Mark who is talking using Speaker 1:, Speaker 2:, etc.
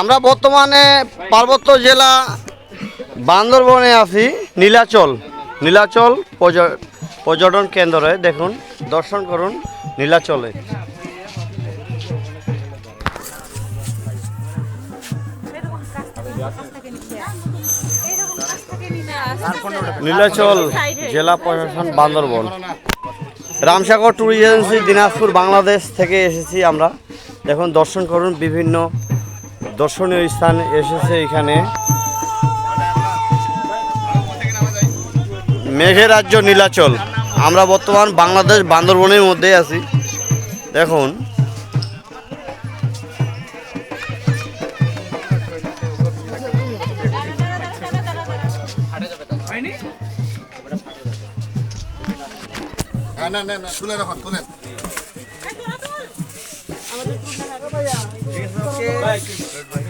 Speaker 1: আমরা বর্তমানে পার্বত্য জেলা বান্দরবনে আছি, নীলাচল। নীলাচল পর্যটন কেন্দ্রে, দেখুন, দর্শন করুন নীলাচলে। নীলাচল জেলা প্রশাসন বান্দরবন। রামসাগর ট্যুর এজেন্সি দিনাজপুর, বাংলাদেশ থেকে এসেছি আমরা। দেখুন, দর্শন করুন বিভিন্ন দর্শনীয় স্থান এসেছে এখানে। মেঘের রাজ্য নীলাচল। আমরা বর্তমান বাংলাদেশ বান্দরবনের মধ্যে আছি। দেখুন।
Speaker 2: হ্যাঁ, না না না তুলে রাখুন Thank you.